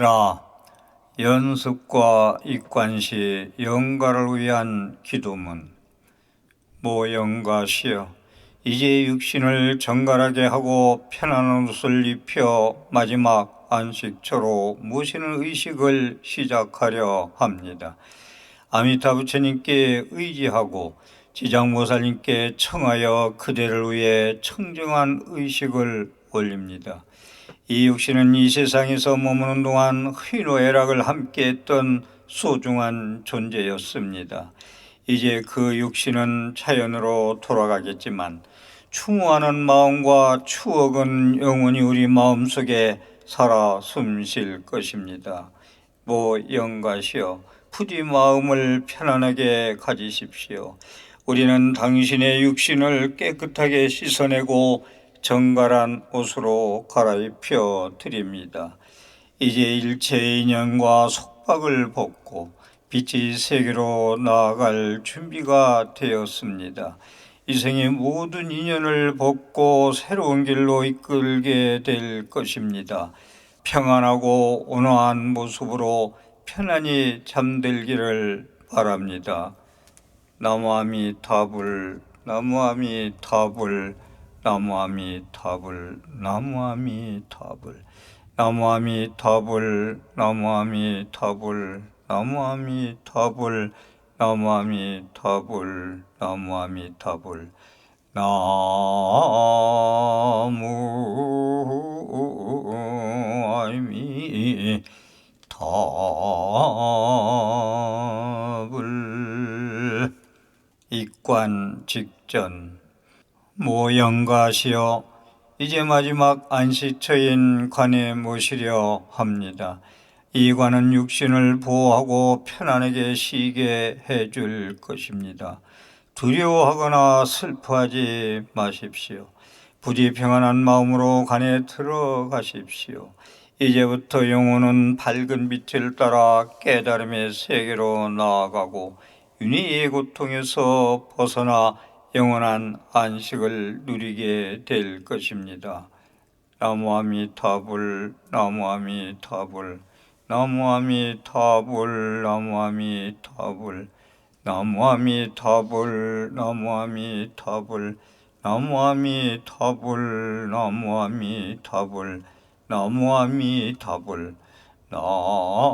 라 연습과 입관시 영가를 위한 기도문 모 영가시여 이제 육신을 정갈하게 하고 편안한 옷을 입혀 마지막 안식처로 모시는 의식을 시작하려 합니다. 아미타 부처님께 의지하고 지장모살님께 청하여 그대를 위해 청정한 의식을 올립니다. 이 육신은 이 세상에서 머무는 동안 희노애락을 함께했던 소중한 존재였습니다. 이제 그 육신은 자연으로 돌아가겠지만 추모하는 마음과 추억은 영원히 우리 마음 속에 살아 숨쉴 것입니다. 모 영가시여 부디 마음을 편안하게 가지십시오. 우리는 당신의 육신을 깨끗하게 씻어내고 정갈한 옷으로 갈아입혀 드립니다. 이제 일체의 인연과 속박을 벗고 빛의 세계로 나아갈 준비가 되었습니다. 이 생의 모든 인연을 벗고 새로운 길로 이끌게 될 것입니다. 평안하고 온화한 모습으로 편안히 잠들기를 바랍니다. 나무아미타불 나무아미타불 나무아미타불 나무아미타불 나무아미타불 나무아미타불 나무아미타불 나무아미타불 나무아미타불 나무아미타불 입관 직전 모영가시여 이제 마지막 안식처인 관에 모시려 합니다. 이 관은 육신을 보호하고 편안하게 쉬게 해줄 것입니다. 두려워하거나 슬퍼하지 마십시오. 부디 평안한 마음으로 관에 들어가십시오. 이제부터 영혼은 밝은 빛을 따라 깨달음의 세계로 나아가고 윤희의 고통에서 벗어나 영원한 안식을 누리게 될 것입니다. 나무아미타불 나무아미타불 나무아미타불 나무아미타불 나무아미타불 나무아미타불 나무아미타불 나무아미타불 나무아미타불 나무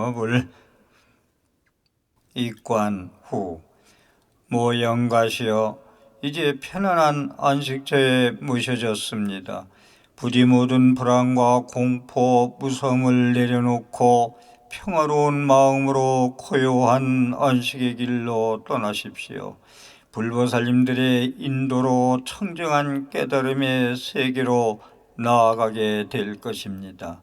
아미타불 입관 후 모영가시여 이제 편안한 안식처에 모셔졌습니다. 부디 모든 불안과 공포, 무서움을 내려놓고 평화로운 마음으로 고요한 안식의 길로 떠나십시오. 불보살님들의 인도로 청정한 깨달음의 세계로 나아가게 될 것입니다.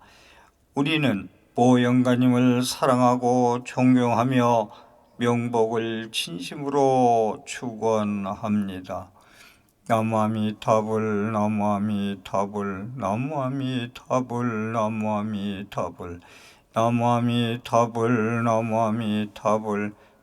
우리는 보영가님을 사랑하고 존경하며 명복을 진심으로 축원합니다. 나무아미타불 나무아미타불 나무아미타불 나무아미타불 나무아미타불 나무아미타불